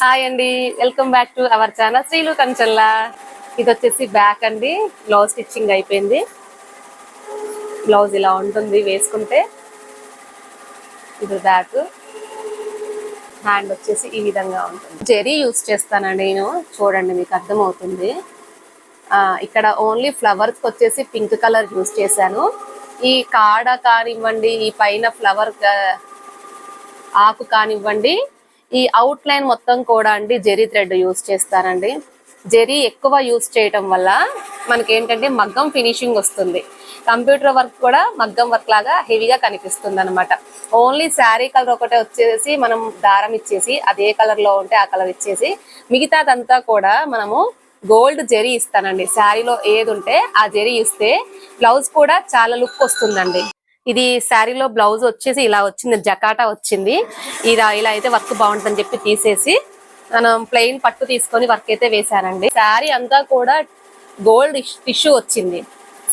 Hi అండి welcome back to our channel Srilu Kanchalla. ఇది వచ్చేసి బ్యాక్ అండి బ్లౌజ్ స్టిచ్చింగ్ అయిపోయింది. బ్లౌజ్ ఇలా ఉంటుంది వేసుకుంటే. ఇది బ్యాక్. హ్యాండ్ వచ్చేసి ఈ విధంగా ఉంటుంది. జెరీ యూస్ చేస్తానండి నేను? చూడండి మీకు అర్థమవుతుంది. ఇక్కడ ఓన్లీ ఫ్లవర్స్కి వచ్చేసి పింక్ కలర్ యూస్ చేశాను. ఈ కాడ కానివ్వండి ఈ పైన ఫ్లవర్ ఆకు కానివ్వండి ఈ అవుట్ లైన్ మొత్తం కూడా అండి జెరీ థ్రెడ్ యూస్ చేస్తానండి జెరీ ఎక్కువ యూస్ చేయటం వల్ల మనకి ఏంటంటే మగ్గం ఫినిషింగ్ వస్తుంది. కంప్యూటర్ వర్క్ కూడా మగ్గం వర్క్ లాగా హెవీగా కనిపిస్తుంది అనమాట ఓన్లీ శారీ కలర్ ఒకటే వచ్చేసి మనం దారం ఇచ్చేసి అదే ఏ కలర్లో ఉంటే ఆ కలర్ ఇచ్చేసి మిగతాదంతా కూడా మనము గోల్డ్ జెరీ ఇస్తానండి. శారీలో ఏది ఉంటే ఆ జెరీ ఇస్తే బ్లౌజ్ కూడా చాలా లుక్ వస్తుందండి. ఇది శారీలో బ్లౌజ్ వచ్చేసి ఇలా వచ్చింది జకాటా వచ్చింది. ఇలా ఇలా అయితే వర్క్ బాగుంటుందని చెప్పి తీసేసి మనం ప్లెయిన్ పట్టు తీసుకొని వర్క్ అయితే వేశానండి శారీ అంతా కూడా గోల్డ్ టిష్యూ వచ్చింది.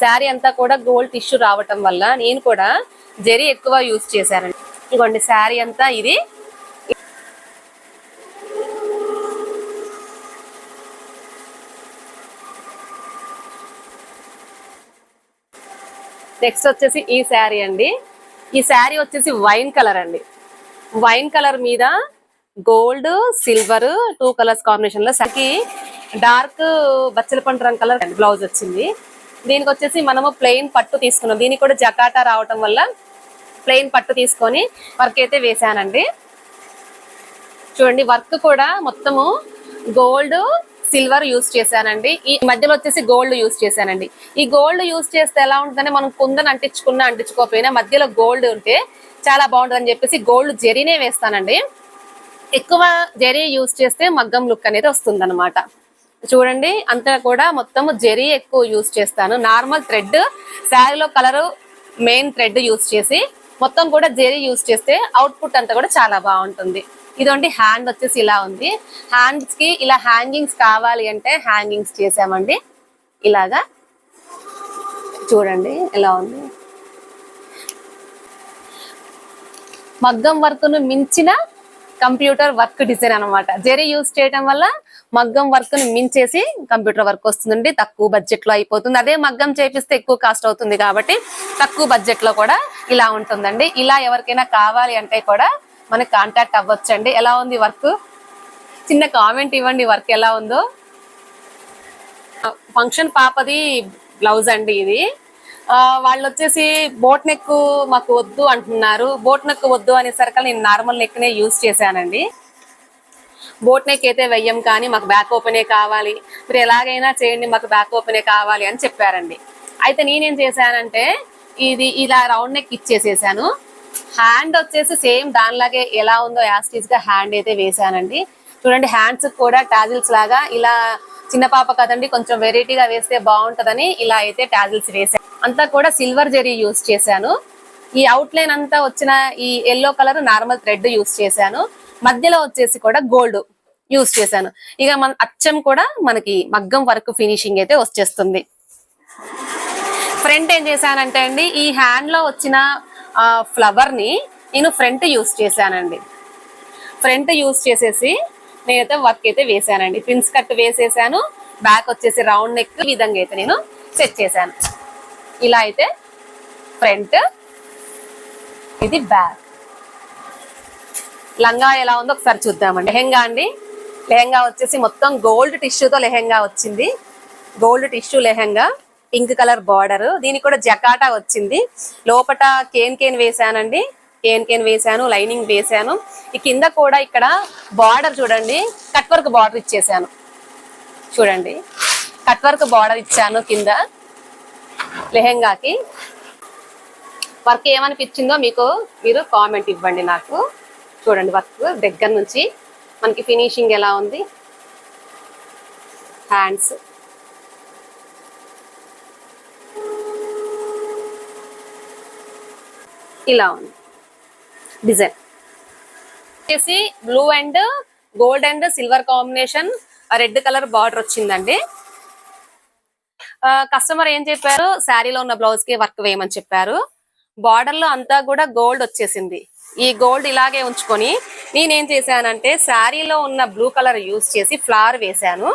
శారీ అంతా కూడా గోల్డ్ టిష్యూ రావటం వల్ల నేను కూడా జరీ ఎక్కువ యూజ్ చేశానండి. ఇదిగోండి శారీ అంతా ఇది నెక్స్ట్ వచ్చేసి ఈ శారీ అండి. ఈ శారీ వచ్చేసి వైన్ కలర్ అండి. వైన్ కలర్ మీద గోల్డ్ సిల్వర్ టూ కలర్స్ కాంబినేషన్లో సరికి డార్క్ బచ్చల పండు రంగు కలర్ బ్లౌజ్ వచ్చింది. దీనికి వచ్చేసి మనము ప్లెయిన్ పట్టు తీసుకున్నాం. దీనికి కూడా జకాటా రావటం వల్ల ప్లెయిన్ పట్టు తీసుకొని వర్క్ అయితే వేసానండి చూడండి వర్క్ కూడా మొత్తము గోల్డ్ సిల్వర్ యూస్ చేశానండి. ఈ మధ్యలో వచ్చేసి గోల్డ్ యూస్ చేశానండి. ఈ గోల్డ్ యూస్ చేస్తే ఎలా ఉంటుందంటే మనం కుందని అంటించుకున్నా అంటించుకోకపోయినా మధ్యలో గోల్డ్ ఉంటే చాలా బాగుంటుంది అని చెప్పేసి గోల్డ్ జరీనే వేస్తానండి. ఎక్కువ జరీ యూస్ చేస్తే మగ్గం లుక్ అనేది వస్తుంది చూడండి అంతా కూడా మొత్తం జరీ ఎక్కువ యూస్ చేస్తాను. నార్మల్ థ్రెడ్ శారీలో కలరు మెయిన్ థ్రెడ్ యూస్ చేసి మొత్తం కూడా జరీ యూస్ చేస్తే అవుట్పుట్ అంతా కూడా చాలా బాగుంటుంది. ఇదండి హ్యాండ్ వచ్చేసి ఇలా ఉంది. హ్యాండ్స్కి ఇలా హ్యాంగింగ్స్ కావాలి అంటే హ్యాంగింగ్స్ చేసామండి. ఇలాగా చూడండి ఎలా ఉంది. మగ్గం వర్క్ను మించిన కంప్యూటర్ వర్క్ డిజైన్ అన్నమాట. జెరీ యూజ్ చేయడం వల్ల మగ్గం వర్క్ను మించేసి కంప్యూటర్ వర్క్ వస్తుందండి. తక్కువ బడ్జెట్లో అయిపోతుంది. అదే మగ్గం చేపిస్తే ఎక్కువ కాస్ట్ అవుతుంది కాబట్టి తక్కువ బడ్జెట్లో కూడా ఇలా ఉంటుందండి. ఇలా ఎవరికైనా కావాలి అంటే కూడా మనకి కాంటాక్ట్ అవ్వచ్చండి. ఎలా ఉంది వర్క్ చిన్న కామెంట్ ఇవ్వండి వర్క్ ఎలా ఉందో. ఫంక్షన్ పాపది బ్లౌజ్ అండి ఇది. వాళ్ళు వచ్చేసి బోట్ నెక్ మాకు వద్దు అంటున్నారు. బోట్ నెక్ వద్దు అనేసరికి నేను నార్మల్ నెక్నే యూజ్ చేశానండి. బోట్ నెక్ అయితే వెయ్యం కానీ మాకు బ్యాక్ ఓపెనే కావాలి. మీరు ఎలాగైనా చేయండి మాకు బ్యాక్ ఓపెనే కావాలి అని చెప్పారండి. అయితే నేనేం చేశానంటే ఇది ఇలా రౌండ్ నెక్ ఇచ్చేసేసాను. హ్యాండ్ వచ్చేసి సేమ్ దానిలాగే ఎలా ఉందో యాస్టీస్గా హ్యాండ్ అయితే వేసానండి చూడండి హ్యాండ్స్ కూడా టాజిల్స్ లాగా ఇలా చిన్న పాప కదండి కొంచెం వెరైటీగా వేస్తే బాగుంటదని ఇలా అయితే టాజిల్స్ వేసాను అంతా కూడా సిల్వర్ జెరీ యూస్ చేశాను. ఈ అవుట్ లైన్ అంతా వచ్చిన ఈ yellow colour normal thread use చేశాను. మధ్యలో వచ్చేసి కూడా గోల్డ్ యూస్ చేశాను. ఇక మన అచ్చం కూడా మనకి మగ్గం వరకు ఫినిషింగ్ అయితే వచ్చేస్తుంది. ఫ్రంట్ ఏం చేశానంటే అండి ఈ హ్యాండ్లో వచ్చిన ఆ ఫ్లవర్ని నేను ఫ్రంట్ యూస్ చేశానండి. ఫ్రంట్ యూస్ చేసేసి నేనైతే వర్క్ అయితే వేసానండి ప్రిన్స్ కట్ వేసేసాను. బ్యాక్ వచ్చేసి రౌండ్ నెక్ విధంగా అయితే నేను సెట్ చేశాను. ఇలా అయితే ఫ్రంట్ ఇది బ్యాక్ లంగా ఎలా ఉందో ఒకసారి చూద్దామండి. లెహెంగా అండి. లెహెంగా వచ్చేసి మొత్తం గోల్డ్ టిష్యూతో లెహెంగా వచ్చింది. Gold tissue lehenga. Pink colour border. దీనికి కూడా జకాటా వచ్చింది. లోపట కేన్ కేన్ వేసానండి కేన్ కేన్ వేసాను లైనింగ్ వేసాను ఈ కింద కూడా ఇక్కడ బార్డర్ చూడండి. కట్ వర్క్ బార్డర్ ఇచ్చేసాను చూడండి. కట్ వర్క్ బార్డర్ ఇచ్చాను కింద లెహెంగాకి. వర్క్ ఏమనిపించిందో మీకు మీరు కామెంట్ ఇవ్వండి నాకు. చూడండి వర్క్ దగ్గర నుంచి. మనకి ఫినిషింగ్ ఎలా ఉంది? హ్యాండ్స్. ఇలా ఉంది. డిజైన్ వచ్చేసి blue and gold and silver combination red colour border వచ్చిందండి. కస్టమర్ ఏం చెప్పారు? శారీలో ఉన్న బ్లౌజ్కి వర్క్ వేయమని చెప్పారు. బార్డర్లో అంతా కూడా గోల్డ్ వచ్చేసింది. ఈ గోల్డ్ ఇలాగే ఉంచుకొని నేనేం చేశానంటే శారీలో ఉన్న బ్లూ కలర్ యూస్ చేసి ఫ్లవర్ వేశాను.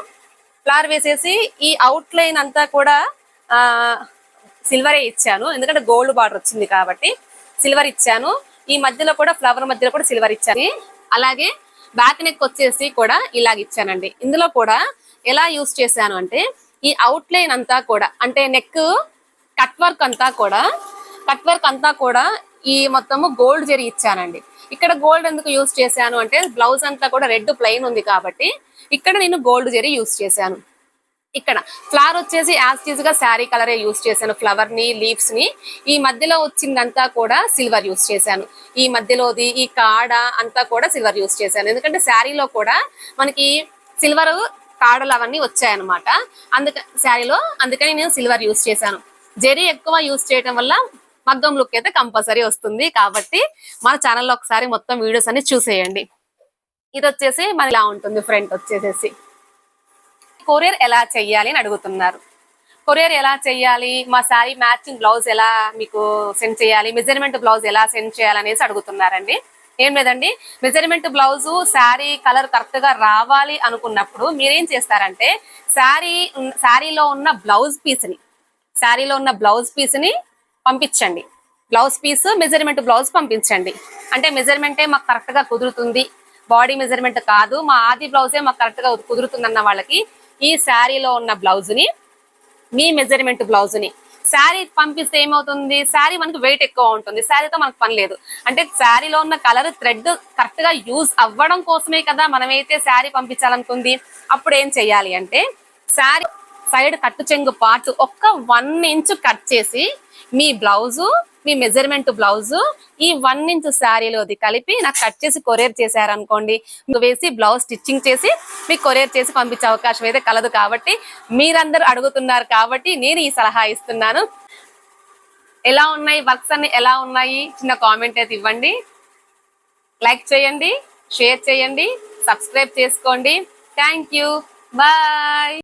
ఫ్లవర్ వేసేసి ఈ అవుట్ లైన్ అంతా కూడా సిల్వరే ఇచ్చాను. ఎందుకంటే గోల్డ్ బార్డర్ వచ్చింది కాబట్టి. సిల్వర్ ఇచ్చాను. ఈ మధ్యలో కూడా ఫ్లవర్ మధ్యలో కూడా సిల్వర్ ఇచ్చాను. అలాగే బ్యాక్ నెక్ వచ్చేసి కూడా ఇలాగ ఇచ్చానండి. ఇందులో కూడా ఎలా యూస్ చేశాను అంటే ఈ అవుట్ లైన్ అంతా కూడా అంటే నెక్ కట్ వర్క్ అంతా కూడా కట్ వర్క్ అంతా కూడా ఈ మొత్తము గోల్డ్ జరి ఇచ్చానండి. ఇక్కడ గోల్డ్ ఎందుకు యూస్ చేశాను అంటే బ్లౌజ్ అంతా కూడా రెడ్ ప్లెయిన్ ఉంది కాబట్టి ఇక్కడ నేను గోల్డ్ జరి యూస్ చేశాను. ఇక్కడ. ఫ్లవర్ వచ్చేసి యాజ్గా శారీ కలరే యూస్ చేశాను. ఫ్లవర్ని లీవ్స్ని. ఈ మధ్యలో వచ్చిందంతా కూడా సిల్వర్ యూస్ చేశాను. ఈ మధ్యలోది ఈ కాడ అంతా కూడా సిల్వర్ యూస్ చేశాను. ఎందుకంటే శారీలో కూడా మనకి సిల్వర్ కాడలు అవన్నీ వచ్చాయన్నమాట. అందుక శారీలో అందుకని నేను సిల్వర్ యూస్ చేశాను. జెరీ ఎక్కువ యూస్ చేయడం వల్ల మగ్గం లుక్ అయితే కంపల్సరీ వస్తుంది. కాబట్టి మన ఛానల్లో ఒకసారి మొత్తం వీడియోస్ అన్ని చూసేయండి. ఇది వచ్చేసి మన ఇలా ఉంటుంది ఫ్రంట్ వచ్చేసేసి. కొరియర్ ఎలా చెయ్యాలి అని అడుగుతున్నారు. కొరియర్ ఎలా చెయ్యాలి? మా శారీ మ్యాచింగ్ బ్లౌజ్ ఎలా మీకు సెండ్ చేయాలి? మెజర్మెంట్ బ్లౌజ్ ఎలా సెండ్ చేయాలనేసి అడుగుతున్నారండి. ఏం లేదండి. మెజర్మెంట్ బ్లౌజ్ శారీ కలర్ కరెక్ట్గా రావాలి అనుకున్నప్పుడు మీరేం చేస్తారంటే శారీ శారీలో ఉన్న బ్లౌజ్ పీస్ని శారీలో ఉన్న బ్లౌజ్ పీస్ని పంపించండి. బ్లౌజ్ పీస్ మెజర్మెంట్ బ్లౌజ్ పంపించండి. అంటే మెజర్మెంటే మాకు కరెక్ట్గా కుదురుతుంది. బాడీ మెజర్మెంట్ కాదు. మా ఆది బ్లౌజే మాకు కరెక్ట్గా వాళ్ళకి ఈ శారీలో ఉన్న బ్లౌజ్ని మీ మెజర్మెంట్ బ్లౌజ్ని. శారీ పంపిస్తే ఏమవుతుంది? శారీ మనకు వెయిట్ ఎక్కువ ఉంటుంది. శారీతో మనకు పని లేదు. అంటే శారీలో ఉన్న కలర్ థ్రెడ్ కరెక్ట్గా యూజ్ అవ్వడం కోసమే కదా మనమైతే శారీ పంపించాలనుకుంది. అప్పుడు ఏం చెయ్యాలి అంటే శారీ సైడ్ కట్టు చెంగు పార్ట్ ఒక్క వన్ ఇంచ్ కట్ చేసి మీ బ్లౌజు మీ మెజర్మెంట్ బ్లౌజ్ ఈ వన్ ఇంచ్ శారీలోది కలిపి నాకు కట్ చేసి కొరియర్ చేశారనుకోండి. వేసి బ్లౌజ్ స్టిచ్చింగ్ చేసి మీకు కొరియర్ చేసి పంపించే అవకాశం అయితే కలదు కాబట్టి మీరందరూ అడుగుతున్నారు కాబట్టి నేను ఈ సలహా ఇస్తున్నాను. ఎలా ఉన్నాయి? వర్క్స్ అన్ని ఎలా ఉన్నాయి? చిన్న కామెంట్ అయితే ఇవ్వండి. లైక్ చేయండి షేర్ చేయండి సబ్స్క్రైబ్ చేసుకోండి. Thank you. బాయ్.